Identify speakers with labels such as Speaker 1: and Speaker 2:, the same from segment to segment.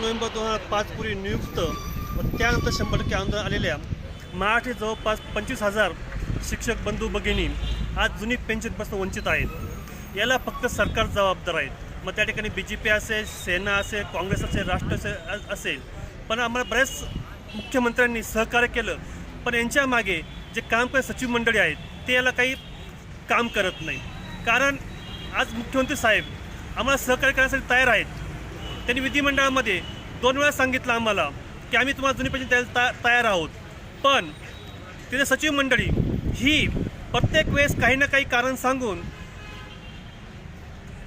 Speaker 1: November दोन हजार पाचपूर्वी नियुक्त व त्यानंतर शंभर टक्के आंदोलन आलेल्या मराठी जवळपास पंचवीस हजार शिक्षक बंधू भगिनी आज जुनी पेन्शनपासून वंचित आहेत. याला फक्त सरकार जबाबदार आहेत. मग त्या ठिकाणी बी जे पी असेल सेना असेल काँग्रेस असेल राष्ट्र असेल असेल. पण आम्हाला बऱ्याच मुख्यमंत्र्यांनी सहकार्य केलं. पण यांच्या मागे जे काम करत सचिव मंडळी आहेत ते याला काही काम करत नाही कारण आज मुख्यमंत्री साहेब आम्हाला सहकार्य करण्यासाठी तयार आहेत. त्यांनी विधिमंडळामध्ये दोन वेळा सांगितलं आम्हाला की आम्ही तुम्हाला जुनी पेन्शन द्यायला ता तयार आहोत. पण तिथे सचिव मंडळी ही प्रत्येक वेळेस काही ना काही कारण सांगून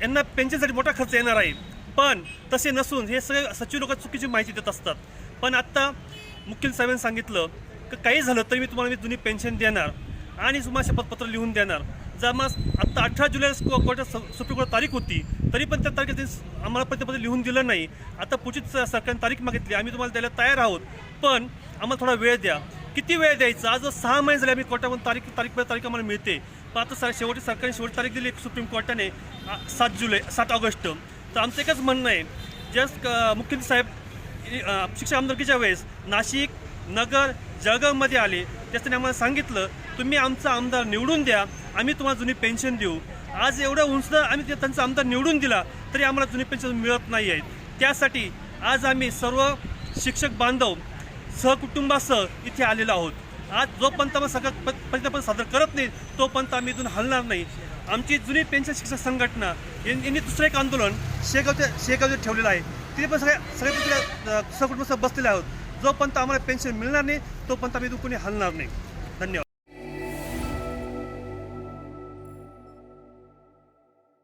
Speaker 1: यांना पेन्शनसाठी मोठा खर्च येणार आहे. पण तसे नसून हे सगळे सचिव लोक चुकीची माहिती देत असतात. पण आत्ता मुख्य साहेबांनी सांगितलं की काही झालं तरी मी तुम्हाला मी जुनी पेन्शन देणार आणि तुम्हाला शपथपत्र लिहून देणार. जर मग आत्ता अठरा जुलै कोर्टात सुप्रीम कोर्ट तारीख होती तरी पण त्या तारखेत आम्हाला प्रतिपत्र लिहून दिलं नाही. आता पुढची सरकारने तारीख मागितली आम्ही तुम्हाला द्यायला तयार आहोत. पण आम्हाला थोडा वेळ द्या. किती वेळ द्यायचा? आज सहा महिने झाले आम्ही कोर्टामधून तारीख तारीख तारीख आम्हाला मिळते. पण आता सर शेवटी सरकारने शेवटी तारीख दिली सुप्रीम कोर्टाने सात जुलै सात ऑगस्ट. तर आमचं एकच म्हणणं आहे जस्ट मुख्यमंत्री साहेब अ, शिक्षक आमदारकीच्या वेळेस नाशिक नगर जळगावमध्ये आले. त्याच्याने आम्हाला सांगितलं तुम्ही आमचा आमदार निवडून द्या आम्ही तुम्हाला जुनी पेन्शन देऊ. आज एवढं उंच आम्ही ते- त्यांचा आमदार निवडून दिला तरी आम्हाला जुनी पेन्शन मिळत नाही आहे त्यासाठी आज आम्ही सर्व शिक्षक बांधव सहकुटुंबासह इथे आलेलो आहोत. आज जोपर्यंत आम्हाला सगळं प्रतिज्ञापत्र सादर करत नाही तोपर्यंत आम्ही इथून हलणार नाही. आमची जुनी पेन्शन शिक्षक संघटना यांनी दुसरं एक आंदोलन शेगावच्या शेगावचे ठेवलेलं आहे. तिथे पण सगळ्या सगळ्या तिथे सहकुटुंबासह बसलेले आहोत. जोपर्यंत आम्हाला पेन्शन मिळणार नाही तोपर्यंत आम्ही इथून कोणी हलणार नाही.